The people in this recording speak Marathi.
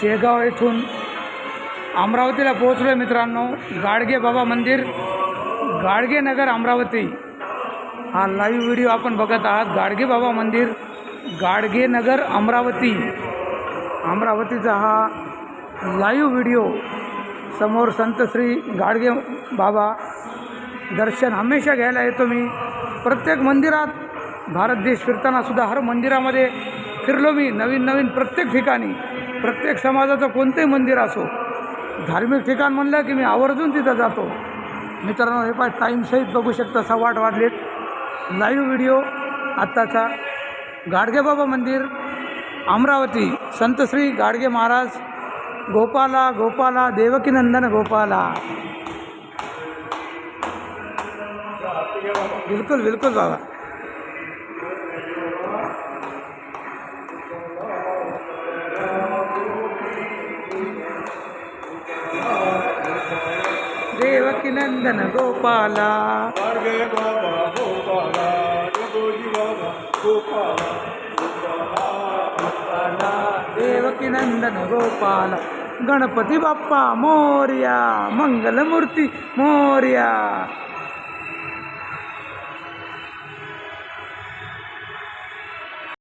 शेगाव येथून अमरावतीला पोहोचलो आहे मित्रांनो. गाडगे बाबा मंदिर गाडगे नगर अमरावती. हा लाईव्ह व्हिडिओ आपण बघत आहात. गाडगे बाबा मंदिर गाडगे नगर अमरावती. अमरावतीचा हा लाईव्ह व्हिडिओ समोर संत श्री गाडगे बाबा दर्शन हमेशा घ्यायला येतो मी. प्रत्येक मंदिरात भारत देश फिरताना सुद्धा हर मंदिरामध्ये फिरलो मी नवीन नवीन प्रत्येक ठिकाणी. प्रत्येक समाजाचं कोणतंही मंदिर असो धार्मिक ठिकाण म्हणलं की मी आवर्जून तिथं जातो. मित्रांनो हे पाय टाईमसहित बघू शकता सव्वा वाजलेत. लाईव्ह व्हिडिओ आत्ताचा गाडगेबाबा मंदिर अमरावती. संत श्री गाडगे महाराज गोपाला गोपाला देवकीनंदन गोपाला. बिलकुल बिलकुल बाबा. गोपाला. गाडगे बाबा गोपाला बाबा गोपाला देवकीनंदन गोपाला. गणपती बाप्पा मोर्या मंगलमूर्ती मोर्या.